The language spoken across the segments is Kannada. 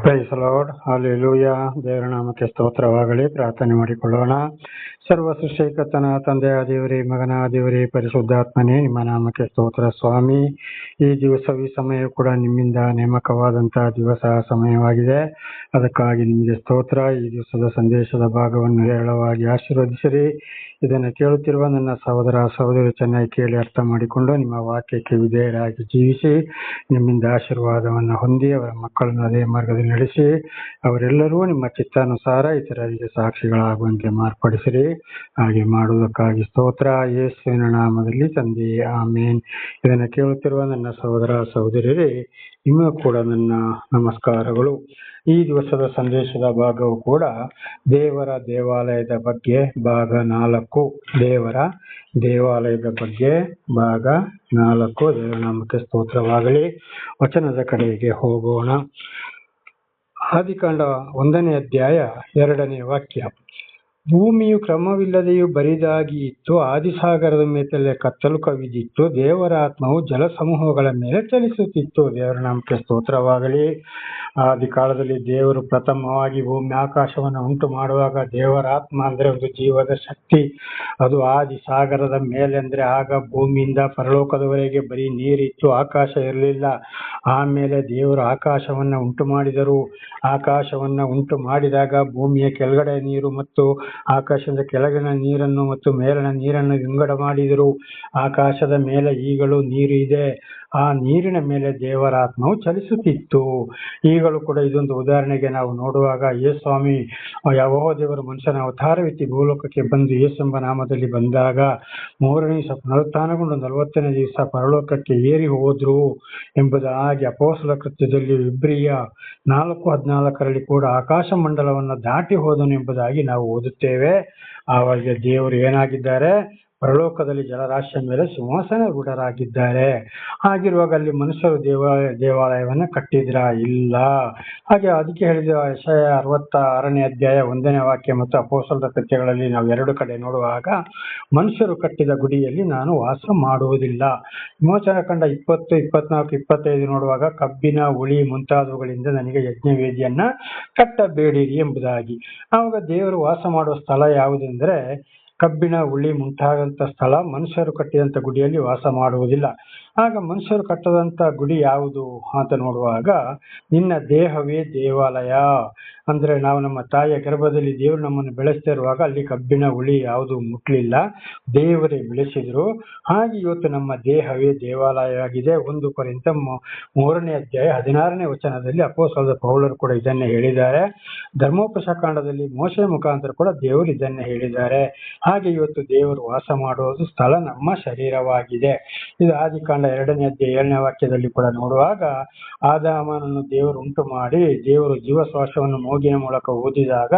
ಪ್ರೈಸ್ ಲಾರ್ಡ್ ಹಾಲೆಲೂಯ ದೇವರ ನಾಮಕ್ಕೆ ಸ್ತೋತ್ರವಾಗಲಿ. ಪ್ರಾರ್ಥನೆ ಮಾಡಿಕೊಳ್ಳೋಣ. ಸರ್ವ ಸೃಷ್ಟಿಕತನ ತಂದೆಯ ದೇವರೇ, ಮಗನ ದೇವರೇ, ಪರಿಶುದ್ಧಾತ್ಮನೇ, ನಿಮ್ಮ ನಾಮಕ್ಕೆ ಸ್ತೋತ್ರ ಸ್ವಾಮಿ. ಈ ದಿವಸ ಈ ಸಮಯ ಕೂಡ ನಿಮ್ಮಿಂದ ನೇಮಕವಾದಂತಹ ದಿವಸ, ಸಮಯವಾಗಿದೆ. ಅದಕ್ಕಾಗಿ ನಿಮಗೆ ಸ್ತೋತ್ರ. ಈ ದಿವಸದ ಸಂದೇಶದ ಭಾಗವನ್ನು ಹೇರಳವಾಗಿ ಆಶೀರ್ವದಿಸಿರಿ. ಇದನ್ನು ಕೇಳುತ್ತಿರುವ ನನ್ನ ಸಹೋದರ, ಸಹೋದರಿ ಚೆನ್ನಾಗಿ ಕೇಳಿ ಅರ್ಥ ಮಾಡಿಕೊಂಡು ನಿಮ್ಮ ವಾಕ್ಯಕ್ಕೆ ವಿಧೇಯರಾಗಿ ಜೀವಿಸಿ, ನಿಮ್ಮಿಂದ ಆಶೀರ್ವಾದವನ್ನು ಹೊಂದಿ ಅವರ ಮಕ್ಕಳನ್ನು ಅದೇ ಮಾರ್ಗದಲ್ಲಿ ನಡೆಸಿ ಅವರೆಲ್ಲರೂ ನಿಮ್ಮ ಚಿತ್ತಾನುಸಾರ ಇತರರಿಗೆ ಸಾಕ್ಷಿಗಳಾಗುವಂತೆ ಮಾರ್ಪಡಿಸಿರಿ. ಹಾಗೆ ಮಾಡುವುದಕ್ಕಾಗಿ ಸ್ತೋತ್ರ. ಯೇಸುವಿನ ನಾಮದಲ್ಲಿ ತಂದೆ. ಆಮೇನ್. ಇದನ್ನು ಕೇಳುತ್ತಿರುವ ನನ್ನ ಸಹೋದರ ಸಹೋದರಿಯರೇ ನಿಮ್ಮ ಕೂಡ ನನ್ನ ನಮಸ್ಕಾರಗಳು. ಈ ದಿವಸದ ಸಂದೇಶದ ಭಾಗವು ಕೂಡ ದೇವರ ದೇವಾಲಯದ ಬಗ್ಗೆ ಭಾಗ ನಾಲ್ಕು. ದೇವರ ದೇವಾಲಯದ ಬಗ್ಗೆ ಭಾಗ ನಾಲ್ಕು. ದೇವರ ನಾಮಕ್ಕೆ ಸ್ತೋತ್ರವಾಗಲಿ. ವಚನದ ಕಡೆಗೆ ಹೋಗೋಣ. ಆದಿಕಾಂಡ ಒಂದನೇ ಅಧ್ಯಾಯ ಎರಡನೇ ವಾಕ್ಯ. ಭೂಮಿಯು ಕ್ರಮವಿಲ್ಲದೆಯೂ ಬರಿದಾಗಿ ಇತ್ತು, ಆದಿಸಾಗರದ ಮೇಲೆ ಕತ್ತಲು ಕವಿದಿತ್ತು, ದೇವರ ಆತ್ಮವು ಜಲಸಮೂಹಗಳ ಮೇಲೆ ಚಲಿಸುತ್ತಿತ್ತು. ದೇವರ ನಾಮಕ್ಕೆ ಸ್ತೋತ್ರವಾಗಲಿ. ಆದಿ ಕಾಲದಲ್ಲಿ ದೇವರು ಪ್ರಥಮವಾಗಿ ಭೂಮಿ ಆಕಾಶವನ್ನು ಉಂಟು ಮಾಡುವಾಗ ದೇವರ ಆತ್ಮ ಅಂದ್ರೆ ಒಂದು ಜೀವದ ಶಕ್ತಿ. ಅದು ಆದಿ ಸಾಗರದ ಮೇಲೆ ಅಂದ್ರೆ ಆಗ ಭೂಮಿಯಿಂದ ಪರಲೋಕದವರೆಗೆ ಬರೀ ನೀರಿತ್ತು, ಆಕಾಶ ಇರಲಿಲ್ಲ. ಆಮೇಲೆ ದೇವರು ಆಕಾಶವನ್ನು ಉಂಟು ಮಾಡಿದರು. ಆಕಾಶವನ್ನು ಉಂಟು ಮಾಡಿದಾಗ ಭೂಮಿಯ ಕೆಳಗಡೆ ನೀರು ಮತ್ತು ಆಕಾಶದ ಕೆಳಗಿನ ನೀರನ್ನು ಮತ್ತು ಮೇಲಿನ ನೀರನ್ನು ವಿಂಗಡ ಮಾಡಿದರು. ಆಕಾಶದ ಮೇಲೆ ಈಗಲೂ ನೀರು ಆ ನೀರಿನ ಮೇಲೆ ದೇವರ ಆತ್ಮವು ಚಲಿಸುತ್ತಿತ್ತು. ಈಗಲೂ ಕೂಡ ಇದೊಂದು ಉದಾಹರಣೆಗೆ ನಾವು ನೋಡುವಾಗ ಯೇಸು ಸ್ವಾಮಿ, ಯಾವ ದೇವರ ಮನುಷ್ಯನ ಅವತಾರವಿತ್ತಿ ಭೂಲೋಕಕ್ಕೆ ಬಂದು ಯೇಸೆಂಬ ನಾಮದಲ್ಲಿ ಬಂದಾಗ ಮೂರನೇ ದಿವಸ ಪುನರುತ್ಥಾನಗೊಂಡು ನಲವತ್ತನೇ ದಿವಸ ಪರಲೋಕಕ್ಕೆ ಏರಿ ಹೋದ್ರು ಎಂಬುದಾಗಿ ಅಪೋಸಲ ಕೃತ್ಯದಲ್ಲಿ ಇಬ್ರಿಯ ನಾಲ್ಕು ಹದಿನಾಲ್ಕರಲ್ಲಿ ಕೂಡ ಆಕಾಶ ಮಂಡಲವನ್ನು ದಾಟಿ ಹೋದನು ಎಂಬುದಾಗಿ ನಾವು ಓದುತ್ತೇವೆ. ಆವಾಗ ದೇವರು ಏನಾಗಿದ್ದಾರೆ? ಪರಲೋಕದಲ್ಲಿ ಜಲರಾಶಿಯ ಮೇಲೆ ಸಿಂಹಾಸನರೂಢರಾಗಿದ್ದಾರೆ ಹಾಗಿರುವಾಗ ಅಲ್ಲಿ ಮನುಷ್ಯರು ದೇವ, ದೇವಾಲಯವನ್ನು ಕಟ್ಟಿದ್ರ? ಇಲ್ಲ. ಹಾಗೆ ಅದಕ್ಕೆ ಹೇಳಿದ ವಿಷಯ ಅರವತ್ತ ಆರನೇ ಅಧ್ಯಾಯ ಒಂದನೇ ವಾಕ್ಯ ಮತ್ತು ಅಪೋಸಲದ ಕೃತ್ಯಗಳಲ್ಲಿ ನಾವು ಎರಡು ಕಡೆ ನೋಡುವಾಗ, ಮನುಷ್ಯರು ಕಟ್ಟಿದ ಗುಡಿಯಲ್ಲಿ ನಾನು ವಾಸ ಮಾಡುವುದಿಲ್ಲ. ವಿಮೋಚನ ಕಂಡ ಇಪ್ಪತ್ತು, ಇಪ್ಪತ್ನಾಲ್ಕು, ಇಪ್ಪತ್ತೈದು ನೋಡುವಾಗ, ಕಬ್ಬಿನ ಉಳಿ ಮುಂತಾದವುಗಳಿಂದ ನನಗೆ ಯಜ್ಞವೇದಿಯನ್ನ ಕಟ್ಟಬೇಡಿರಿ ಎಂಬುದಾಗಿ. ಆವಾಗ ದೇವರು ವಾಸ ಮಾಡುವ ಸ್ಥಳ ಯಾವುದೆಂದ್ರೆ ಕಬ್ಬಿಣ ಉಳ್ಳಿ ಮುಂತಾದಂತ ಸ್ಥಳ ಮನುಷ್ಯರು ಕಟ್ಟಿದಂತ ಗುಡಿಯಲ್ಲಿ ವಾಸ ಮಾಡುವುದಿಲ್ಲ. ಆಗ ಮನುಷ್ಯರು ಕಟ್ಟದಂತ ಗುಡಿ ಯಾವುದು ಅಂತ ನೋಡುವಾಗ, ನಿನ್ನ ದೇಹವೇ ದೇವಾಲಯ. ಅಂದ್ರೆ ನಾವು ನಮ್ಮ ತಾಯಿಯ ಗರ್ಭದಲ್ಲಿ ದೇವರು ನಮ್ಮನ್ನು ಬೆಳೆಸ್ತಾ ಇರುವಾಗ ಅಲ್ಲಿ ಕಬ್ಬಿಣ, ಹುಳಿ ಯಾವುದು ಮುಟ್ಲಿಲ್ಲ. ದೇವರೇ ಬೆಳೆಸಿದ್ರು. ಹಾಗೆ ಇವತ್ತು ನಮ್ಮ ದೇಹವೇ ದೇವಾಲಯವಾಗಿದೆ ಒಂದು ಕೊರಿಂತ ಮೂರನೇ ಅಧ್ಯಾಯ ಹದಿನಾರನೇ ವಚನದಲ್ಲಿ ಅಪೋಸಲದ ಪೌಲರು ಕೂಡ ಇದನ್ನೇ ಹೇಳಿದ್ದಾರೆ. ಧರ್ಮೋಪಶಕಾಂಡದಲ್ಲಿ ಮೋಶ ಮುಖಾಂತರ ಕೂಡ ದೇವರು ಇದನ್ನೇ ಹೇಳಿದ್ದಾರೆ. ಹಾಗೆ ಇವತ್ತು ದೇವರು ವಾಸ ಮಾಡುವುದು ಸ್ಥಳ ನಮ್ಮ ಶರೀರವಾಗಿದೆ. ಇದು ಆದಿಕಾಂಡ ಎರಡನೇ ಅಧ್ಯಾಯ ಏಳನೇ ವಾಕ್ಯದಲ್ಲಿ ಕೂಡ ನೋಡುವಾಗ, ಆದಾಮನನ್ನು ದೇವರು ಉಂಟು ಮಾಡಿ ದೇವರು ಜೀವಶ್ವಾಸವನ್ನು ಮೂಗಿನ ಮೂಲಕ ಓದಿದಾಗ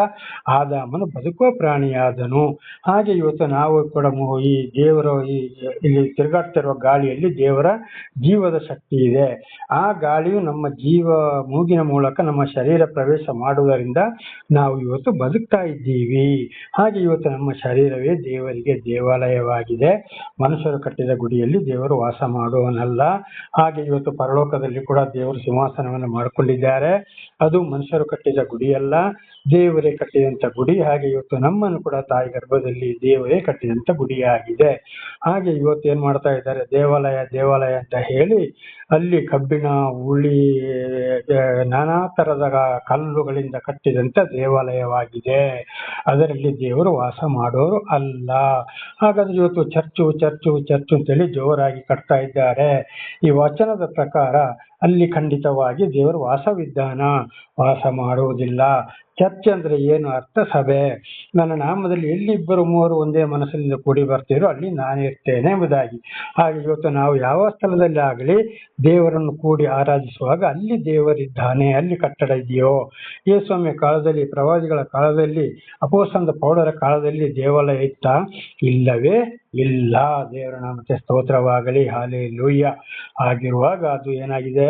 ಆದಾಮನು ಬದುಕುವ ಪ್ರಾಣಿಯಾದನು. ಹಾಗೆ ಇವತ್ತು ನಾವು ಕೂಡ ಈ ದೇವರ ಈ ಇಲ್ಲಿ ತಿರುಗಾಡ್ತಿರುವ ಗಾಳಿಯಲ್ಲಿ ದೇವರ ಜೀವದ ಶಕ್ತಿ ಇದೆ. ಆ ಗಾಳಿಯು ನಮ್ಮ ಜೀವ ಮೂಗಿನ ಮೂಲಕ ನಮ್ಮ ಶರೀರ ಪ್ರವೇಶ ಮಾಡುವುದರಿಂದ ನಾವು ಇವತ್ತು ಬದುಕ್ತಾ ಇದ್ದೀವಿ. ಹಾಗೆ ಇವತ್ತು ನಮ್ಮ ಶರೀರವೇ ದೇವರಿಗೆ ದೇವಾಲಯವಾಗಿದೆ. ಮನುಷ್ಯರು ಕಟ್ಟಿದ ಗುಡಿಯಲ್ಲಿ ದೇವರು ವಾಸ ಮಾಡುವನಲ್ಲ ಹಾಗೆ ಇವತ್ತು ಪರಲೋಕದಲ್ಲಿ ಕೂಡ ದೇವರು ಸಿಂಹಾಸನವನ್ನು ಮಾಡಿಕೊಂಡಿದ್ದಾರೆ. ಅದು ಮನುಷ್ಯರು ಕಟ್ಟಿದ ಗುಡಿಯಲ್ಲ. ದೇವರೇ ಕಟ್ಟಿದಂತ ಗುಡಿ. ಹಾಗೆ ಇವತ್ತು ನಮ್ಮನ್ನು ಕೂಡ ತಾಯಿ ಗರ್ಭದಲ್ಲಿ ದೇವರೇ ಕಟ್ಟಿದಂತ ಗುಡಿಯಾಗಿದೆ. ಹಾಗೆ ಇವತ್ತು ಏನ್ ಮಾಡ್ತಾ ಇದ್ದಾರೆ? ದೇವಾಲಯ ದೇವಾಲಯ ಅಂತ ಹೇಳಿ ಅಲ್ಲಿ ಕಬ್ಬಿಣ ಆ, ನಾನಾ ತರದ ಕಲ್ಲುಗಳಿಂದ ಕಟ್ಟಿದಂತ ದೇವಾಲಯವಾಗಿದೆ. ಅದರಲ್ಲಿ ದೇವರು ವಾಸ ಮಾಡೋರು ಅಲ್ಲ. ಹಾಗಾದ್ರೆ ಇವತ್ತು ಚರ್ಚು ಚರ್ಚು ಚರ್ಚು ಅಂತೇಳಿ ಜೋರಾಗಿ ಕಟ್ತಾ ಇದ್ದಾರೆ. ಈ ವಚನದ ಪ್ರಕಾರ ಅಲ್ಲಿ ಖಂಡಿತವಾಗಿ ದೇವರು ವಾಸವಿದ್ದಾನ. ವಾಸ ಮಾಡುವುದಿಲ್ಲ. ಚರ್ಚೆ ಅಂದ್ರೆ ಏನು ಅರ್ಥ ಸಭೆ? ನನ್ನ ನಾಮದಲ್ಲಿ ಎಲ್ಲಿ ಇಬ್ಬರು ಮೂವರು ಒಂದೇ ಮನಸ್ಸಿನಿಂದ ಕೂಡಿ ಬರ್ತೀರೋ ಅಲ್ಲಿ ನಾನಿರ್ತೇನೆ ಎಂಬುದಾಗಿ. ಹಾಗೆ ಇವತ್ತು ನಾವು ಯಾವ ಸ್ಥಳದಲ್ಲಿ ಆಗಲಿ ದೇವರನ್ನು ಕೂಡಿ ಆರಾಧಿಸುವಾಗ ಅಲ್ಲಿ ದೇವರಿದ್ದಾನೆ. ಅಲ್ಲಿ ಕಟ್ಟಡ ಇದೆಯೋ? ಯೇಸ್ವಾಮಿಯ ಕಾಲದಲ್ಲಿ, ಪ್ರವಾದಿಗಳ ಕಾಲದಲ್ಲಿ ಅಪೋಸಂದ ಪೌಡರ ಕಾಲದಲ್ಲಿ ದೇವಾಲಯ ಇತ್ತ? ಇಲ್ಲವೇ? ಇಲ್ಲ, ದೇವರ ನಾಮಕ್ಕೆ ಸ್ತೋತ್ರವಾಗಲಿ ಹಾಲೆ ಲೂಯ್ಯ ಆಗಿರುವಾಗ ಅದು ಏನಾಗಿದೆ?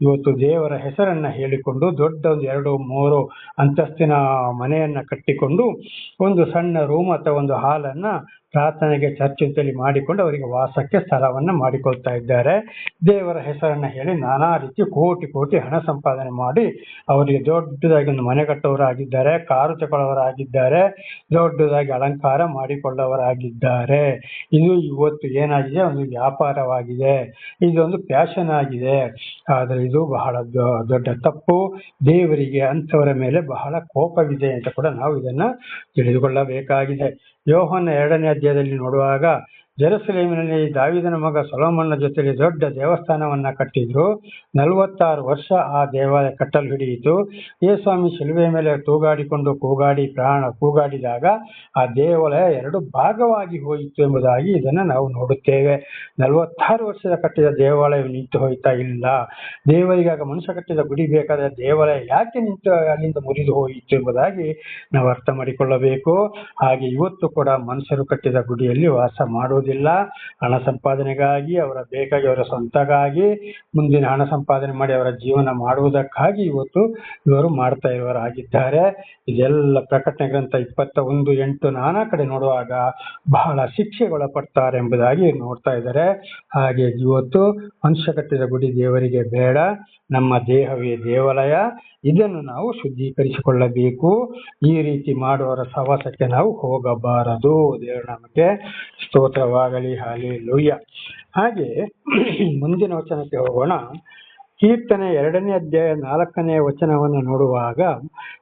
ಇವತ್ತು ದೇವರ ಹೆಸರನ್ನ ಹೇಳಿಕೊಂಡು ದೊಡ್ಡ ಒಂದು ಎರಡು ಮೂರು ಅಂತಸ್ತಿನ ಮನೆಯನ್ನ ಕಟ್ಟಿಕೊಂಡು ಒಂದು ಸಣ್ಣ ರೂಮ್ ಅಥವಾ ಒಂದು ಹಾಲನ್ನ ಪ್ರಾರ್ಥನೆಗೆ ಚರ್ಚ್ ಅಂತೇಳಿ ಮಾಡಿಕೊಂಡು ಅವರಿಗೆ ವಾಸಕ್ಕೆ ಸ್ಥಳವನ್ನು ಮಾಡಿಕೊಳ್ತಾ ಇದ್ದಾರೆ. ದೇವರ ಹೆಸರನ್ನು ಹೇಳಿ ನಾನಾ ರೀತಿ ಕೋಟಿ ಕೋಟಿ ಹಣ ಸಂಪಾದನೆ ಮಾಡಿ ಅವರಿಗೆ ದೊಡ್ಡದಾಗಿ ಒಂದು ಮನೆ ಕಟ್ಟವರಾಗಿದ್ದಾರೆ ಕಾರು ತಗೊಳ್ಳೋರಾಗಿದ್ದಾರೆ ದೊಡ್ಡದಾಗಿ ಅಲಂಕಾರ ಮಾಡಿಕೊಳ್ಳವರಾಗಿದ್ದಾರೆ. ಇದು ಇವತ್ತು ಏನಾಗಿದೆ? ಒಂದು ವ್ಯಾಪಾರವಾಗಿದೆ. ಇದೊಂದು ಫ್ಯಾಷನ್ ಆಗಿದೆ. ಆದರೆ ಇದು ಬಹಳ ದೊಡ್ಡ ತಪ್ಪು. ದೇವರಿಗೆ ಅಂಥವರ ಮೇಲೆ ಬಹಳ ಕೋಪವಿದೆ ಅಂತ ಕೂಡ ನಾವು ಇದನ್ನ ತಿಳಿದುಕೊಳ್ಳಬೇಕಾಗಿದೆ. ಯೋಹನ ಎರಡನೇ ಅಧ್ಯಾಯದಲ್ಲಿ ನೋಡುವಾಗ ಜೆರುಸಲೇಮಿನಲ್ಲಿ ದಾವಿದನ ಮಗ ಸೊಲೋಮನ್ನ ಜೊತೆಲಿ ದೊಡ್ಡ ದೇವಸ್ಥಾನವನ್ನ ಕಟ್ಟಿದ್ರು. ನಲವತ್ತಾರು ವರ್ಷ ಆ ದೇವಾಲಯ ಕಟ್ಟಲು ಹಿಡಿಯಿತು. ಯೇಸ್ವಾಮಿ ಶಿಲುವೆ ಮೇಲೆ ತೂಗಾಡಿಕೊಂಡು ಕೂಗಾಡಿ ಪ್ರಾಣ ಕೂಗಾಡಿದಾಗ ಆ ದೇವಾಲಯ ಎರಡು ಭಾಗವಾಗಿ ಹೋಯಿತು ಎಂಬುದಾಗಿ ಇದನ್ನು ನಾವು ನೋಡುತ್ತೇವೆ. ನಲವತ್ತಾರು ವರ್ಷದ ಕಟ್ಟಿದ ದೇವಾಲಯ ನಿಂತು ಹೋಯ್ತಾ ಇಲ್ಲ. ದೇವರಿಗಾಗ ಮನುಷ್ಯ ಕಟ್ಟಿದ ಗುಡಿ ಬೇಕಾದ ದೇವಾಲಯ ಯಾಕೆ ನಿಂತು ಅಲ್ಲಿಂದ ಮುರಿದು ಹೋಯಿತು ಎಂಬುದಾಗಿ ನಾವು ಅರ್ಥ ಮಾಡಿಕೊಳ್ಳಬೇಕು. ಹಾಗೆ ಇವತ್ತು ಕೂಡ ಮನುಷ್ಯರು ಕಟ್ಟಿದ ಗುಡಿಯಲ್ಲಿ ವಾಸ ಮಾಡುವುದಿಲ್ಲ ಹಣ ಸಂಪಾದನೆಗಾಗಿ, ಅವರ ಬೇಕಾಗಿ, ಅವರ ಸ್ವಂತಕ್ಕಾಗಿ, ಮುಂದಿನ ಹಣ ಸಂಪಾದನೆ ಮಾಡಿ ಅವರ ಜೀವನ ಮಾಡುವುದಕ್ಕಾಗಿ ಇವತ್ತು ಇವರು ಮಾಡ್ತಾ ಇರುವವರಾಗಿದ್ದಾರೆ ಇದೆಲ್ಲ ಪ್ರಕಟಣೆ ಗ್ರಂಥ ಇಪ್ಪತ್ತ ಒಂದು ಎಂಟು, ನಾನಾ ಕಡೆ ನೋಡುವಾಗ ಬಹಳ ಶಿಕ್ಷೆಗೊಳಪಡ್ತಾರೆ ಎಂಬುದಾಗಿ ನೋಡ್ತಾ ಇದ್ದಾರೆ. ಹಾಗೆ ಇವತ್ತು ಮನುಷ್ಯ ಕಟ್ಟಿದ ಗುಡಿ ದೇವರಿಗೆ ಬೇಡ. ನಮ್ಮ ದೇಹವೇ ದೇವಾಲಯ. ಇದನ್ನು ನಾವು ಶುದ್ಧೀಕರಿಸಿಕೊಳ್ಳಬೇಕು. ಈ ರೀತಿ ಮಾಡುವವರ ಸವಾಸಕ್ಕೆ ನಾವು ಹೋಗಬಾರದು. ದೇವರ ನಮಗೆ ಸ್ತೋತ್ರವಾಗಲಿ. ಹಾಲಿ ಲೂಯ್ಯ ಹಾಗೆ ಮುಂದಿನ ವಚನಕ್ಕೆ ಹೋಗೋಣ. ಕೀರ್ತನೆ ಎರಡನೇ ಅಧ್ಯಾಯ ನಾಲ್ಕನೇ ವಚನವನ್ನು ನೋಡುವಾಗ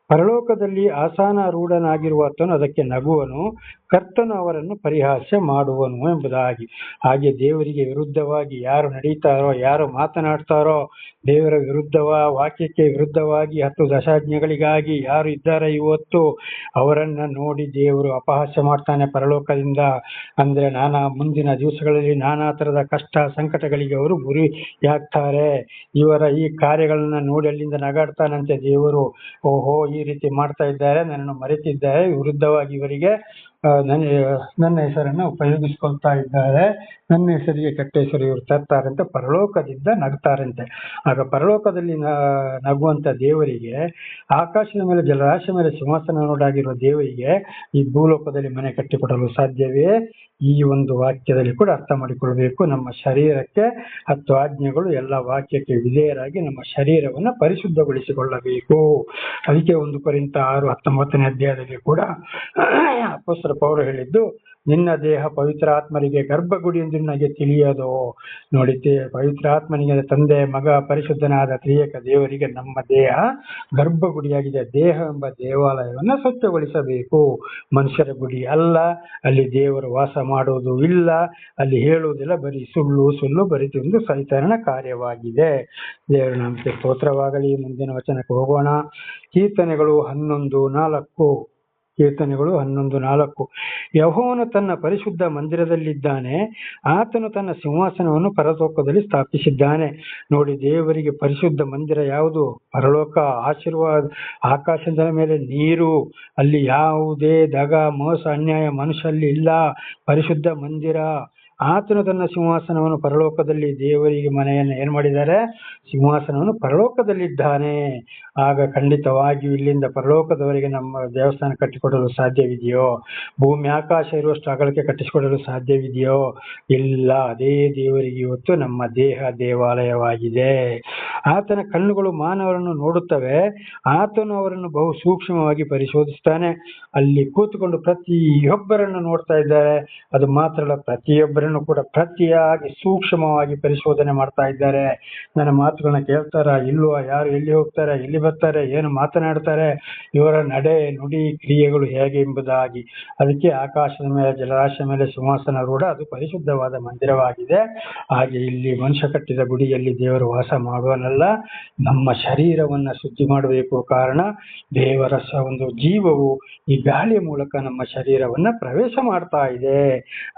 ಪರಲೋಕದಲ್ಲಿ ಆಸನಾರೂಢನಾಗಿರುವಾತನು, ಅದಕ್ಕೆ ನಗುವನು, ಕರ್ತನು ಅವರನ್ನು ಪರಿಹಾಸ್ಯ ಮಾಡುವನು ಎಂಬುದಾಗಿ. ಹಾಗೆ ದೇವರಿಗೆ ವಿರುದ್ಧವಾಗಿ ಯಾರು ನಡೀತಾರೋ, ಯಾರು ಮಾತನಾಡ್ತಾರೋ, ದೇವರ ವಿರುದ್ಧವ, ವಾಕ್ಯಕ್ಕೆ ವಿರುದ್ಧವಾಗಿ, ಹತ್ತು ದಶಾಜ್ಞೆಗಳಿಗಾಗಿ ಯಾರು ಇದ್ದಾರೆ ಇವತ್ತು, ಅವರನ್ನ ನೋಡಿ ದೇವರು ಅಪಹಾಸ್ಯ ಮಾಡ್ತಾನೆ ಪರಲೋಕದಿಂದ. ಅಂದ್ರೆ ನಾನಾ ಮುಂದಿನ ದಿವಸಗಳಲ್ಲಿ ನಾನಾ ತರದ ಕಷ್ಟ, ಸಂಕಟಗಳಿಗೆ ಅವರು ಗುರಿಯಾಗ್ತಾರೆ. ಇವರ ಈ ಕಾರ್ಯಗಳನ್ನ ನೋಡಿ ಅಲ್ಲಿಂದ ನಗಾಡ್ತಾನಂತೆ ದೇವರು. ಓಹೋ ಈ ರೀತಿ ಮಾಡ್ತಾ ಇದ್ದಾರೆ, ನನ್ನನ್ನು ಮರೆತಿದ್ದಾರೆ. ವಿರುದ್ಧವಾಗಿ ಇವರಿಗೆ ನನ್ನ ನನ್ನ ಹೆಸರನ್ನ ಉಪಯೋಗಿಸ್ಕೊಳ್ತಾ ಇದ್ದಾರೆ. ನನ್ನ ಹೆಸರಿಗೆ ಕೆಟ್ಟ ಹೆಸರು ಇವರು ತರ್ತಾರಂತೆ ಪರಲೋಕದಿಂದ ನಗ್ತಾರಂತೆ. ಆಗ ಪರಲೋಕದಲ್ಲಿ ನಗುವಂತ ದೇವರಿಗೆ, ಆಕಾಶದ ಮೇಲೆ ಜಲರಾಶಿ ಮೇಲೆ ಸಿಂಹಾಸನ ನೋಡಾಗಿರುವ ದೇವರಿಗೆ ಈ ಭೂಲೋಕದಲ್ಲಿ ಮನೆ ಕಟ್ಟಿಕೊಡಲು ಸಾಧ್ಯವೇ ಈ ಒಂದು ವಾಕ್ಯದಲ್ಲಿ ಕೂಡ ಅರ್ಥ ಮಾಡಿಕೊಳ್ಬೇಕು. ನಮ್ಮ ಶರೀರಕ್ಕೆ ಹತ್ತು ಆಜ್ಞೆಗಳು, ಎಲ್ಲ ವಾಕ್ಯಕ್ಕೆ ವಿಧೇಯರಾಗಿ ನಮ್ಮ ಶರೀರವನ್ನು ಪರಿಶುದ್ಧಗೊಳಿಸಿಕೊಳ್ಳಬೇಕು. ಅದಕ್ಕೆ ಒಂದು ಕೊರಿಂತ ಆರು ಹತ್ತೊಂಬತ್ತನೇ ಅಧ್ಯಾಯದಲ್ಲಿ ಕೂಡ ಅಪೋಸ್ತರ ಪೌರು ಹೇಳಿದ್ದು ನಿನ್ನ ದೇಹ ಪವಿತ್ರಾತ್ಮರಿಗೆ ಗರ್ಭಗುಡಿ ಎಂದು ನನಗೆ ತಿಳಿಯೋದು? ನೋಡಿ ಪವಿತ್ರ ಪವಿತ್ರಾತ್ಮನಿಗೆ ತಂದೆ, ಮಗ, ಪರಿಶುದ್ಧನಾದ ತ್ರಿಯೇಕ ದೇವರಿಗೆ ನಮ್ಮ ದೇಹ ಗರ್ಭಗುಡಿಯಾಗಿದೆ. ದೇಹ ಎಂಬ ದೇವಾಲಯವನ್ನು ಸ್ವಚ್ಛಗೊಳಿಸಬೇಕು. ಮನುಷ್ಯರ ಗುಡಿ ಅಲ್ಲ, ಅಲ್ಲಿ ದೇವರು ವಾಸ ಮಾಡುವುದು ಇಲ್ಲ, ಅಲ್ಲಿ ಹೇಳುವುದಿಲ್ಲ, ಬರೀ ಸುಳ್ಳು ಸುಳ್ಳು ಬರಿತೊಂದು ಸೈತಾನನ ಕಾರ್ಯವಾಗಿದೆ. ದೇವರ ನಮಗೆ ಸ್ತೋತ್ರವಾಗಲಿ. ಮುಂದಿನ ವಚನಕ್ಕೆ ಹೋಗೋಣ. ಕೀರ್ತನೆಗಳು ಹನ್ನೊಂದು, ನಾಲ್ಕು. ಕೀರ್ತನೆಗಳು ಹನ್ನೊಂದು ನಾಲ್ಕು. ಯಹೋವನು ತನ್ನ ಪರಿಶುದ್ಧ ಮಂದಿರದಲ್ಲಿದ್ದಾನೆ. ಆತನು ತನ್ನ ಸಿಂಹಾಸನವನ್ನು ಪರಲೋಕದಲ್ಲಿ ಸ್ಥಾಪಿಸಿದ್ದಾನೆ. ನೋಡಿ, ದೇವರಿಗೆ ಪರಿಶುದ್ಧ ಮಂದಿರ ಯಾವುದು? ಪರಲೋಕ ಆಶೀರ್ವಾದ, ಆಕಾಶದ ಮೇಲೆ ನೀರು. ಅಲ್ಲಿ ಯಾವುದೇ ದಗ, ಮೋಸ, ಅನ್ಯಾಯ ಮನುಷ್ಯಲ್ಲಿ ಇಲ್ಲ. ಪರಿಶುದ್ಧ ಮಂದಿರ. ಆತನು ತನ್ನ ಸಿಂಹಾಸನವನ್ನು ಪರಲೋಕದಲ್ಲಿ ದೇವರಿಗೆ ಮನೆಯನ್ನು ಏನ್ ಮಾಡಿದ್ದಾರೆ? ಸಿಂಹಾಸನವನ್ನು ಪರಲೋಕದಲ್ಲಿದ್ದಾನೆ. ಆಗ ಖಂಡಿತವಾಗಿಯೂ ಇಲ್ಲಿಂದ ಪರಲೋಕದವರೆಗೆ ನಮ್ಮ ದೇವಸ್ಥಾನ ಕಟ್ಟಿಕೊಡಲು ಸಾಧ್ಯವಿದೆಯೋ? ಭೂಮಿ, ಆಕಾಶ ಇರುವಷ್ಟು ಅಗಲಕ್ಕೆ ಕಟ್ಟಿಸಿಕೊಡಲು ಸಾಧ್ಯವಿದೆಯೋ? ಇಲ್ಲ, ಅದೇ ದೇವರಿಗೆ ಇವತ್ತು ನಮ್ಮ ದೇಹ ದೇವಾಲಯವಾಗಿದೆ. ಆತನ ಕಣ್ಣುಗಳು ಮಾನವರನ್ನು ನೋಡುತ್ತವೆ. ಆತನು ಅವರನ್ನು ಬಹು ಸೂಕ್ಷ್ಮವಾಗಿ ಪರಿಶೋಧಿಸ್ತಾನೆ ಅಲ್ಲಿ ಕೂತುಕೊಂಡು ಪ್ರತಿಯೊಬ್ಬರನ್ನು ನೋಡ್ತಾ ಇದ್ದಾರೆ. ಅದು ಮಾತ್ರ ಅಲ್ಲ ಪ್ರತಿಯೊಬ್ಬರನ್ನು ಕೂಡ ಪ್ರತಿಯಾಗಿ ಸೂಕ್ಷ್ಮವಾಗಿ ಪರಿಶೋಧನೆ ಮಾಡ್ತಾ ಇದ್ದಾರೆ. ನನ್ನ ಮಾತುಗಳನ್ನ ಕೇಳ್ತಾರ? ಇಲ್ವಾ? ಯಾರು ಎಲ್ಲಿ ಹೋಗ್ತಾರೆ? ಎಲ್ಲಿ ಬರ್ತಾರೆ? ಏನು ಮಾತನಾಡ್ತಾರೆ? ಇವರ ನಡೆ, ನುಡಿ, ಕ್ರಿಯೆಗಳು ಹೇಗೆ ಎಂಬುದಾಗಿ. ಅದಕ್ಕೆ ಆಕಾಶದ ಮೇಲೆ ಜಲರಾಶಿ ಮೇಲೆ ಸಿಂಹಾಸನ ರೂಢ, ಅದು ಪರಿಶುದ್ಧವಾದ ಮಂದಿರವಾಗಿದೆ. ಹಾಗೆ ಇಲ್ಲಿ ಮನುಷ್ಯ ಕಟ್ಟಿದ ಗುಡಿಯಲ್ಲಿ ದೇವರು ವಾಸ ಮಾಡುವನಲ್ಲ. ನಮ್ಮ ಶರೀರವನ್ನ ಶುದ್ಧಿ ಮಾಡಬೇಕು. ಕಾರಣ ದೇವರ ಒಂದು ಜೀವವು ಈ ಗಾಳಿಯ ಮೂಲಕ ನಮ್ಮ ಶರೀರವನ್ನ ಪ್ರವೇಶ ಮಾಡ್ತಾ ಇದೆ.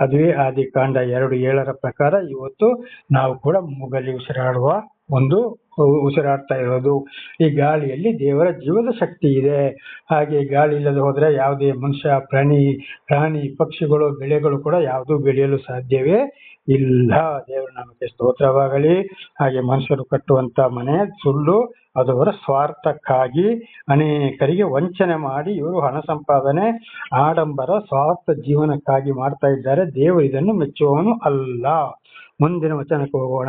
ಅದುವೇ ಆದಿಕಾಂಡ ಎರಡು ಏಳರ ಪ್ರಕಾರ ಇವತ್ತು ನಾವು ಕೂಡ ಮೂಗಲ್ಲಿ ಉಸಿರಾಡುವ ಒಂದು ಉಸಿರಾಡ್ತಾ ಇರೋದು. ಈ ಗಾಳಿಯಲ್ಲಿ ದೇವರ ಜೀವದ ಶಕ್ತಿ ಇದೆ. ಹಾಗೆ ಗಾಳಿ ಇಲ್ಲದೆ ಹೋದ್ರೆ ಯಾವುದೇ ಮನುಷ್ಯ, ಪ್ರಾಣಿ ಪ್ರಾಣಿ, ಪಕ್ಷಿಗಳು, ಬೆಳೆಗಳು ಕೂಡ ಯಾವುದು ಬೆಳೆಯಲು ಸಾಧ್ಯವೇ ಇಲ್ಲ. ದೇವರ ನಾಮಕ್ಕೆ ಸ್ತೋತ್ರವಾಗಲಿ. ಹಾಗೆ ಮನುಷ್ಯರು ಕಟ್ಟುವಂತ ಮನೆ, ಸುಳ್ಳು ಅದವರ ಸ್ವಾರ್ಥಕ್ಕಾಗಿ ಅನೇಕರಿಗೆ ವಂಚನೆ ಮಾಡಿ ಇವರು ಹಣ ಸಂಪಾದನೆ, ಆಡಂಬರ, ಸ್ವಾರ್ಥ ಜೀವನಕ್ಕಾಗಿ ಮಾಡ್ತಾ ಇದ್ದಾರೆ. ದೇವರು ಇದನ್ನು ಮೆಚ್ಚುವವನು ಅಲ್ಲ. ಮುಂದಿನ ವಚನಕ್ಕೆ ಹೋಗೋಣ.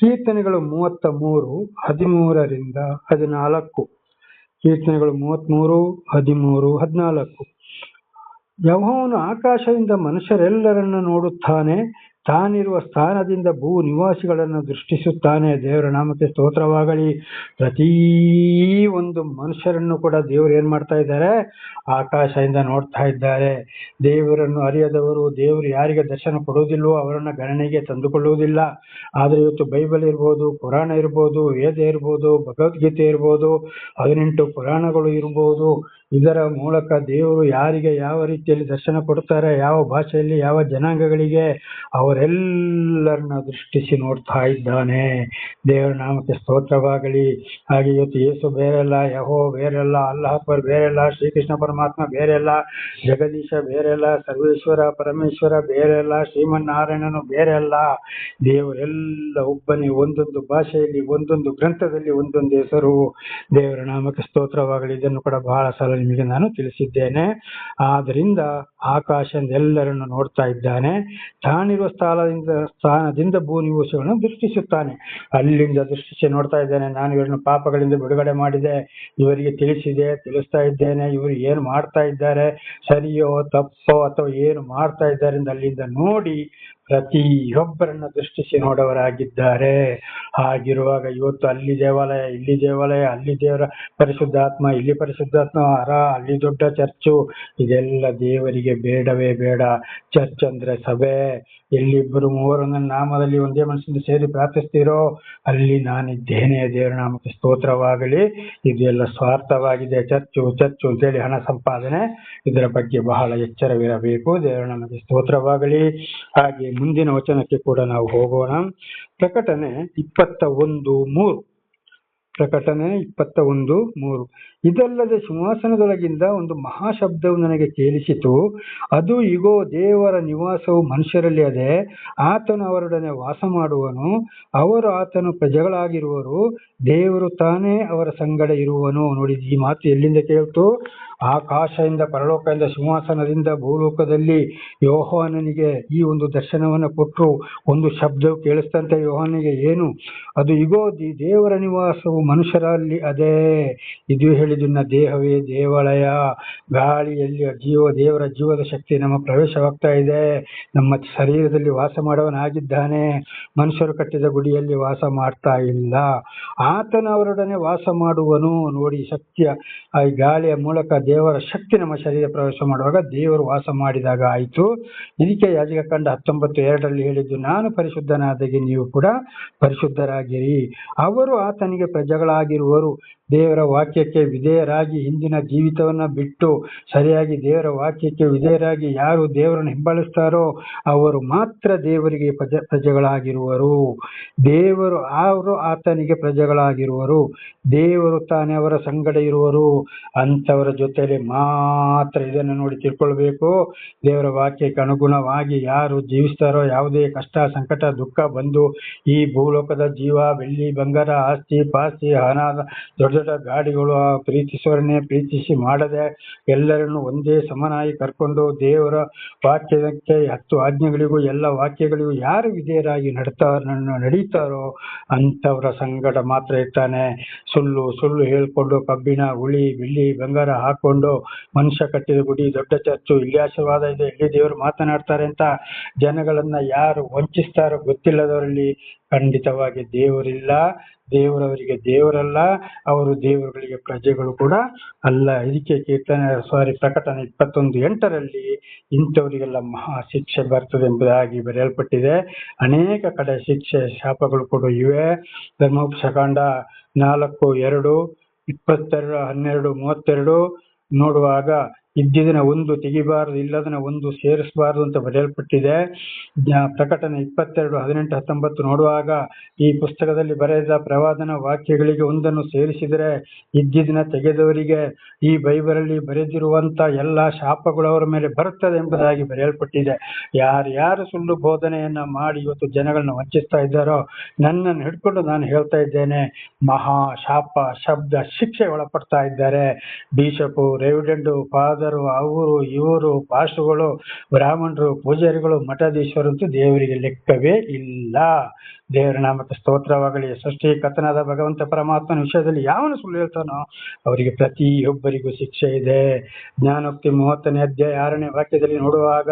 ಕೀರ್ತನೆಗಳು ಮೂವತ್ತ ಮೂರು ಹದಿಮೂರರಿಂದ ಹದಿನಾಲ್ಕು. ಕೀರ್ತನೆಗಳು ಮೂವತ್ಮೂರು ಹದಿಮೂರು ಹದಿನಾಲ್ಕು. ಯಹೋವನು ಆಕಾಶದಿಂದ ಮನುಷ್ಯರೆಲ್ಲರನ್ನು ನೋಡುತ್ತಾನೆ. ತಾನಿರುವ ಸ್ಥಾನದಿಂದ ಭೂ ನಿವಾಸಿಗಳನ್ನು ದೃಷ್ಟಿಸುತ್ತಾನೆ ದೇವರ ನಾಮಕ್ಕೆ ಸ್ತೋತ್ರವಾಗಲಿ. ಪ್ರತೀ ಒಂದು ಮನುಷ್ಯರನ್ನು ಕೂಡ ದೇವರು ಏನ್ ಮಾಡ್ತಾ ಇದ್ದಾರೆ? ಆಕಾಶದಿಂದ ನೋಡ್ತಾ ಇದ್ದಾರೆ. ದೇವರನ್ನು ಅರಿಯದವರು, ದೇವರು ಯಾರಿಗೆ ದರ್ಶನ ಕೊಡುವುದಿಲ್ಲವೋ ಅವರನ್ನು ಗಣನೆಗೆ ತಂದುಕೊಳ್ಳುವುದಿಲ್ಲ. ಆದರೆ ಇವತ್ತು ಬೈಬಲ್ ಇರ್ಬೋದು, ಪುರಾಣ ಇರ್ಬೋದು, ವೇದ ಇರ್ಬೋದು, ಭಗವದ್ಗೀತೆ ಇರ್ಬೋದು, ಹದಿನೆಂಟು ಪುರಾಣಗಳು ಇರ್ಬೋದು. ಇದರ ಮೂಲಕ ದೇವರು ಯಾರಿಗೆ ಯಾವ ರೀತಿಯಲ್ಲಿ ದರ್ಶನ ಕೊಡ್ತಾರೆ, ಯಾವ ಭಾಷೆಯಲ್ಲಿ, ಯಾವ ಜನಾಂಗಗಳಿಗೆ, ಅವರೆಲ್ಲರನ್ನ ದೃಷ್ಟಿಸಿ ನೋಡ್ತಾ ಇದ್ದಾನೆ. ದೇವರ ನಾಮಕ್ಕೆ ಸ್ತೋತ್ರವಾಗಲಿ. ಹಾಗೆ ಇವತ್ತು ಯೇಸು ಬೇರೆಲ್ಲ ಯಹೋ ಬೇರೆಲ್ಲ, ಅಲ್ಲಾಹ್ ಅಕ್ಬರ್ ಬೇರೆಲ್ಲ, ಶ್ರೀಕೃಷ್ಣ ಪರಮಾತ್ಮ ಬೇರೆಲ್ಲ, ಜಗದೀಶ ಬೇರೆಲ್ಲ, ಸರ್ವೇಶ್ವರ ಪರಮೇಶ್ವರ ಬೇರೆಲ್ಲ, ಶ್ರೀಮನ್ನಾರಾಯಣನು ಬೇರೆಲ್ಲ, ದೇವರೆಲ್ಲ ಒಬ್ಬನೇ, ಒಂದೊಂದು ಭಾಷೆಯಲ್ಲಿ, ಒಂದೊಂದು ಗ್ರಂಥದಲ್ಲಿ, ಒಂದೊಂದು ಹೆಸರು. ದೇವರ ನಾಮಕ್ಕೆ ಸ್ತೋತ್ರವಾಗಲಿ. ಇದನ್ನು ಕೂಡ ಬಹಳ ಸಲ ನಿಮಗೆ ನಾನು ತಿಳಿಸಿದ್ದೇನೆ. ಆದ್ರಿಂದ ಆಕಾಶ ಎಲ್ಲರನ್ನು ನೋಡ್ತಾ ಇದ್ದಾನೆ. ತಾನಿರುವ ಸ್ಥಾನದಿಂದ ಸ್ಥಾನದಿಂದ ಭೂ ನಿವಾಸಿಗಳನ್ನು ದೃಷ್ಟಿಸುತ್ತಾನೆ. ಅಲ್ಲಿಂದ ದೃಷ್ಟಿಸಿ ನೋಡ್ತಾ ಇದ್ದೇನೆ. ನಾನು ಇವರನ್ನು ಪಾಪಗಳಿಂದ ಬಿಡುಗಡೆ ಮಾಡಿದೆ. ಇವರಿಗೆ ತಿಳಿಸಿದೆ, ತಿಳಿಸ್ತಾ ಇದ್ದೇನೆ. ಇವರು ಏನು ಮಾಡ್ತಾ ಇದ್ದಾರೆ? ಸರಿಯೋ, ತಪ್ಪೋ ಅಥವಾ ಏನು ಮಾಡ್ತಾ ಇದ್ದಾರೆ ಅಲ್ಲಿಂದ ನೋಡಿ ಪ್ರತಿಯೊಬ್ಬರನ್ನ ದೃಷ್ಟಿಸಿ ನೋಡವರಾಗಿದ್ದಾರೆ. ಹಾಗಿರುವಾಗ ಇವತ್ತು ಅಲ್ಲಿ ದೇವಾಲಯ, ಇಲ್ಲಿ ದೇವಾಲಯ, ಅಲ್ಲಿ ದೇವರ ಪರಿಶುದ್ಧಾತ್ಮ, ಇಲ್ಲಿ ಪರಿಶುದ್ಧಾತ್ಮ, ಹರ, ಅಲ್ಲಿ ದೊಡ್ಡ ಚರ್ಚು. ಇದೆಲ್ಲ ದೇವರಿಗೆ ಬೇಡವೇ ಬೇಡ. ಚರ್ಚ್ ಅಂದ್ರೆ ಸಭೆ. ಎಲ್ಲಿ ಇಬ್ಬರು ಮೂವರು ನಾಮದಲ್ಲಿ ಒಂದೇ ಮನಸ್ಸಿಂದ ಸೇರಿ ಪ್ರಾರ್ಥಿಸ್ತೀರೋ ಅಲ್ಲಿ ನಾನಿದ್ದೇನೆ. ದೇವರ ನಾಮಕ್ಕೆ ಸ್ತೋತ್ರವಾಗಲಿ. ಇದೆಲ್ಲ ಸ್ವಾರ್ಥವಾಗಿದೆ. ಚರ್ಚು ಚರ್ಚು ಅಂತೇಳಿ ಹಣ ಸಂಪಾದನೆ. ಇದರ ಬಗ್ಗೆ ಬಹಳ ಎಚ್ಚರವಿರಬೇಕು. ದೇವರ ನಮಗೆ ಸ್ತೋತ್ರವಾಗಲಿ. ಹಾಗೆ ಮುಂದಿನ ವಚನಕ್ಕೆ ಕೂಡ ನಾವು ಹೋಗೋಣ. ಪ್ರಕಟಣೆ ಇಪ್ಪತ್ತ ಒಂದು ಮೂರು. ಪ್ರಕಟಣೆ ಇಪ್ಪತ್ತ ಒಂದು ಮೂರು. ಇದಲ್ಲದೆ ಸಿಂಹಾಸನದೊಳಗಿಂದ ಒಂದು ಮಹಾಶಬ್ದವು ನನಗೆ ಕೇಳಿಸಿತು. ಅದು, ಇಗೋ, ದೇವರ ನಿವಾಸವು ಮನುಷ್ಯರಲ್ಲಿ ಅದೇ. ಆತನು ಅವರೊಡನೆ ವಾಸ ಮಾಡುವನು ಅವರು ಆತನು ಪ್ರಜೆಗಳಾಗಿರುವರು. ದೇವರು ತಾನೇ ಅವರ ಸಂಗಡ ಇರುವನು. ನೋಡಿ, ಈ ಮಾತು ಎಲ್ಲಿಂದ ಕೇಳ್ತು? ಆಕಾಶದಿಂದ, ಪರಲೋಕದಿಂದ, ಸಿಂಹಾಸನದಿಂದ, ಭೂಲೋಕದಲ್ಲಿ ಯೋಹಾನನಿಗೆ ಈ ಒಂದು ದರ್ಶನವನ್ನು ಕೊಟ್ಟರು ಒಂದು ಶಬ್ದವು ಕೇಳಿಸ್ತಂತೆ ಯೋಹಾನಿಗೆ, ಏನು? ಅದು, ಇಗೋ ದೇವರ ನಿವಾಸವು ಮನುಷ್ಯರಲ್ಲಿ ಅದೇ. ಇದು ಹೇಳಿದಿನ ದೇಹವೇ ದೇವಾಲಯ. ಗಾಳಿಯಲ್ಲಿ ಜೀವ ದೇವರ ಜೀವದ ಶಕ್ತಿ ನಮ್ಮ ಪ್ರವೇಶವಾಗ್ತಾ ಇದೆ. ನಮ್ಮ ಶರೀರದಲ್ಲಿ ವಾಸ ಮಾಡುವನಾಗಿದ್ದಾನೆ ಮನುಷ್ಯರು ಕಟ್ಟಿದ ಗುಡಿಯಲ್ಲಿ ವಾಸ ಮಾಡ್ತಾ ಇಲ್ಲ. ಆತನ ಅವರೊಡನೆ ವಾಸ ಮಾಡುವನು. ನೋಡಿ ಶಕ್ತಿಯ, ಆ ಗಾಳಿಯ ಮೂಲಕ ದೇವರ ಶಕ್ತಿ ನಮ್ಮ ಶರೀರ ಪ್ರವೇಶ ಮಾಡುವಾಗ ದೇವರು ವಾಸ ಮಾಡಿದಾಗ ಆಯಿತು. ಇದಕ್ಕೆ ಯಾಜಿಗ ಕಂಡ ಹತ್ತೊಂಬತ್ತು ಎರಡರಲ್ಲಿ ಹೇಳಿದ್ದು, ನಾನು ಪರಿಶುದ್ಧನಾದಾಗೆ ನೀವು ಕೂಡ ಪರಿಶುದ್ಧರಾಗಿರಿ. ಅವರು ಆತನಿಗೆ ಪ್ರಜೆಗಳಾಗಿರುವರು. ದೇವರ ವಾಕ್ಯಕ್ಕೆ ವಿಧೇಯರಾಗಿ ಹಿಂದಿನ ಜೀವಿತವನ್ನು ಬಿಟ್ಟು ಸರಿಯಾಗಿ ದೇವರ ವಾಕ್ಯಕ್ಕೆ ವಿಧೇಯರಾಗಿ ಯಾರು ದೇವರನ್ನು ಹಿಂಬಾಲಿಸ್ತಾರೋ ಅವರು ಮಾತ್ರ ದೇವರಿಗೆ ಪ್ರಜೆ, ಪ್ರಜೆಗಳಾಗಿರುವರು. ದೇವರು ಅವರು ಆತನಿಗೆ ಪ್ರಜೆಗಳಾಗಿರುವರು. ದೇವರು ತಾನೇ ಅವರ ಸಂಗಡ ಇರುವರು. ಅಂಥವರ ಜೊತೆಯಲ್ಲಿ ಮಾತ್ರ ಇದನ್ನು ನೋಡಿ ತಿಳ್ಕೊಳ್ಬೇಕು. ದೇವರ ವಾಕ್ಯಕ್ಕೆ ಅನುಗುಣವಾಗಿ ಯಾರು ಜೀವಿಸ್ತಾರೋ ಯಾವುದೇ ಕಷ್ಟ, ಸಂಕಟ, ದುಃಖ ಬಂದು ಈ ಭೂಲೋಕದ ಜೀವ, ಬೆಳ್ಳಿ, ಬಂಗಾರ, ಆಸ್ತಿ, ಪಾಸ್ತಿ, ಹಣ ದೊಡ್ಡ ಗಾಡಿಗಳು ಆ ಪ್ರೀತಿಸುವರನ್ನೇ ಪ್ರೀತಿಸಿ ಮಾಡದೆ ಎಲ್ಲರನ್ನು ಒಂದೇ ಸಮನಾಗಿ ಕರ್ಕೊಂಡು ದೇವರ ವಾಕ್ಯಕ್ಕೆ ಹತ್ತು ಆಜ್ಞೆಗಳಿಗೂ ಎಲ್ಲ ವಾಕ್ಯಗಳಿಗೂ ಯಾರು ವಿಧೇಯರಾಗಿ ನಡ್ತಾ ನಡೀತಾರೋ ಅಂಥವರ ಸಂಗಡ ಮಾತ್ರ ಇರ್ತಾನೆ. ಸುಳ್ಳು ಸುಳ್ಳು ಹೇಳ್ಕೊಂಡು ಕಬ್ಬಿಣ, ಹುಳಿ, ಬಿಳಿ, ಬಂಗಾರ ಹಾಕೊಂಡು ಮನುಷ್ಯ ಕಟ್ಟಿದ ಗುಡಿ, ದೊಡ್ಡ ಚರ್ಚು ಇಲ್ಲಿ ಆಶೀರ್ವಾದ ಇದೆ, ಇಲ್ಲಿ ದೇವರು ಮಾತನಾಡ್ತಾರೆ ಅಂತ ಜನಗಳನ್ನ ಯಾರು ವಂಚಿಸ್ತಾರೋ ಗೊತ್ತಿಲ್ಲದವರಲ್ಲಿ ಖಂಡಿತವಾಗಿ ದೇವರಿಲ್ಲ, ದೇವರವರಿಗೆ ದೇವರಲ್ಲ, ಅವರು ದೇವರುಗಳಿಗೆ ಪ್ರಜೆಗಳು ಕೂಡ ಅಲ್ಲ. ಇದಕ್ಕೆ ಕೀರ್ತನೆ ಸಾರಿ ಪ್ರಕಟಣೆ ಇಪ್ಪತ್ತೊಂದು ಎಂಟರಲ್ಲಿ ಇಂಥವರಿಗೆಲ್ಲ ಮಹಾ ಶಿಕ್ಷೆ ಬರ್ತದೆ ಎಂಬುದಾಗಿ ಬರೆಯಲ್ಪಟ್ಟಿದೆ. ಅನೇಕ ಕಡೆ ಶಿಕ್ಷೆ ಶಾಪಗಳು ಕೂಡ ಇವೆ. ಧರ್ಮೋಪಶಕಾಂಡ ನಾಲ್ಕು, ಎರಡು, ಇಪ್ಪತ್ತೆರಡು, ಹನ್ನೆರಡು, ಮೂವತ್ತೆರಡು ನೋಡುವಾಗ ಇದ್ದಿದ್ದನ್ನ ಒಂದು ತೆಗಿಬಾರದು, ಇಲ್ಲದನ್ನ ಒಂದು ಸೇರಿಸಬಾರದು ಅಂತ ಬರೆಯಲ್ಪಟ್ಟಿದೆ. ಪ್ರಕಟಣೆ ಇಪ್ಪತ್ತೆರಡು, ಹದಿನೆಂಟು, ಹತ್ತೊಂಬತ್ತು ನೋಡುವಾಗ ಈ ಪುಸ್ತಕದಲ್ಲಿ ಬರೆದ ಪ್ರವಾದನ ವಾಕ್ಯಗಳಿಗೆ ಒಂದನ್ನು ಸೇರಿಸಿದರೆ ಇದ್ದಿದ್ದನ್ನ ತೆಗೆದವರಿಗೆ ಈ ಬೈಬಲಲ್ಲಿ ಬರೆದಿರುವಂತ ಎಲ್ಲಾ ಶಾಪಗಳು ಅವರ ಮೇಲೆ ಬರುತ್ತದೆ ಎಂಬುದಾಗಿ ಬರೆಯಲ್ಪಟ್ಟಿದೆ. ಯಾರ್ಯಾರು ಸುಳ್ಳು ಬೋಧನೆಯನ್ನ ಮಾಡಿ ಇವತ್ತು ಜನಗಳನ್ನ ವಂಚಿಸ್ತಾ ಇದ್ದಾರೋ ನನ್ನನ್ನು ಹಿಡ್ಕೊಂಡು ನಾನು ಹೇಳ್ತಾ ಇದ್ದೇನೆ, ಮಹಾ ಶಾಪ, ಶಬ್ದ, ಶಿಕ್ಷೆ ಒಳಪಡ್ತಾ ಇದ್ದಾರೆ. ಬಿಷಪು ರೆವಿಡೆಂಡು ಫಾದರು ಅವರು, ಇವರು ಪಾಸ್ಟುಗಳು ಬ್ರಾಹ್ಮಣರು, ಪೂಜಾರಿಗಳು ಮಠಾಧೀಶರಂತೂ ದೇವರಿಗೆ ಲೆಕ್ಕವೇ ಇಲ್ಲ. ದೇವರ ನಾಮಕ ಸ್ತೋತ್ರವಾಗಲಿ. ಸೃಷ್ಟಿ ಕಥನದ ಭಗವಂತ ಪರಮಾತ್ಮನ ವಿಷಯದಲ್ಲಿ ಯಾವನು ಸುಳ್ಳು ಹೇಳ್ತಾನೋ ಅವರಿಗೆ ಪ್ರತಿಯೊಬ್ಬರಿಗೂ ಶಿಕ್ಷೆ ಇದೆ. ಜ್ಞಾನೋಕ್ತಿ ಮೂವತ್ತನೇ ಅಧ್ಯಾಯ ಆರನೇ ವಾಕ್ಯದಲ್ಲಿ ನೋಡುವಾಗ,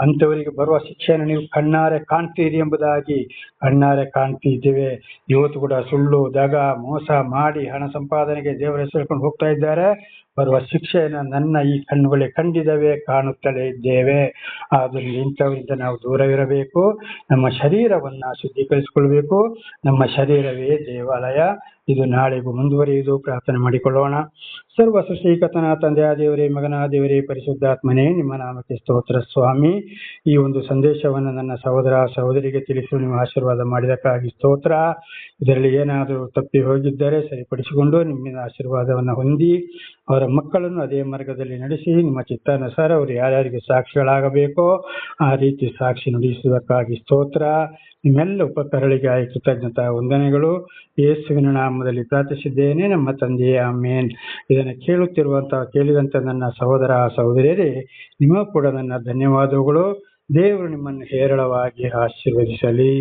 ಅಂಥವರಿಗೆ ಬರುವ ಶಿಕ್ಷೆಯನ್ನು ನೀವು ಕಣ್ಣಾರೆ ಕಾಣ್ತೀರಿ ಎಂಬುದಾಗಿ. ಕಣ್ಣಾರೆ ಕಾಣ್ತಿದ್ದೇವೆ. ಇವತ್ತು ಕೂಡ ಸುಳ್ಳು, ದಗ, ಮೋಸ ಮಾಡಿ ಹಣ ಸಂಪಾದನೆಗೆ ದೇವರ ಹೆಸರು ಹೋಗ್ತಾ ಇದ್ದಾರೆ. ಬರುವ ಶಿಕ್ಷೆಯನ್ನು ನನ್ನ ಈ ಕಣ್ಣುಗಳೇ ಕಂಡಿದವೆ, ಕಾಣುತ್ತಲೇ ಇದ್ದೇವೆ. ಆದ್ದರಿಂದ ಇಂಥವರಿಂದ ನಾವು ದೂರವಿರಬೇಕು. ನಮ್ಮ ಶರೀರವನ್ನು ಶುದ್ಧೀಕರಿಸಿಕೊಳ್ಬೇಕು. ನಮ್ಮ ಶರೀರವೇ ದೇವಾಲಯ. ಇದು ನಾಳೆಗೂ ಮುಂದುವರಿಯುವುದು. ಪ್ರಾರ್ಥನೆ ಮಾಡಿಕೊಳ್ಳೋಣ. ಸರ್ವ ಸೃಷ್ಟಿಕತನ ತಂದೆಯ ದೇವರೇ, ಮಗನ ದೇವರೇ, ಪರಿಶುದ್ಧಾತ್ಮನೇ, ನಿಮ್ಮ ನಾಮಕ್ಕೆ ಸ್ತೋತ್ರ ಸ್ವಾಮಿ. ಈ ಒಂದು ಸಂದೇಶವನ್ನು ನನ್ನ ಸಹೋದರ ಸಹೋದರಿಗೆ ತಿಳಿಸಲು ನೀವು ಆಶೀರ್ವಾದ ಮಾಡಿದಕ್ಕಾಗಿ ಸ್ತೋತ್ರ. ಇದರಲ್ಲಿ ಏನಾದರೂ ತಪ್ಪಿ ಹೋಗಿದ್ದರೆ ಸರಿಪಡಿಸಿಕೊಂಡು ನಿಮ್ಮಿಂದ ಆಶೀರ್ವಾದವನ್ನು ಹೊಂದಿ, ಅವರ ಮಕ್ಕಳನ್ನು ಅದೇ ಮಾರ್ಗದಲ್ಲಿ ನಡೆಸಿ, ನಿಮ್ಮ ಚಿತ್ತಾನುಸಾರ ಅವರು ಯಾರ್ಯಾರಿಗೆ ಸಾಕ್ಷಿಗಳಾಗಬೇಕೋ ಆ ರೀತಿ ಸಾಕ್ಷಿ ನುಡಿಸುವುದಕ್ಕಾಗಿ ಸ್ತೋತ್ರ. ನಿಮ್ಮೆಲ್ಲ ಉಪಕರಳಿಗಾಗಿ ಕೃತಜ್ಞತಾ ವಂದನೆಗಳು. ಯೇಸುವಿನ ನಾಮದಲ್ಲಿ ಪ್ರಾರ್ಥಿಸಿದ್ದೇನೆ. ನಮ್ಮ ತಂದೆಯ ಮೇನ್ ಇದನ್ನು ಕೇಳುತ್ತಿರುವಂತಹ ಕೇಳಿದಂತ ನನ್ನ ಸಹೋದರ, ಸಹೋದರಿಯರೇ, ನಿಮ್ಮ ಕೂಡ ನನ್ನ ಧನ್ಯವಾದಗಳು. ದೇವರು ನಿಮ್ಮನ್ನು ಹೇರಳವಾಗಿ ಆಶೀರ್ವದಿಸಲಿ.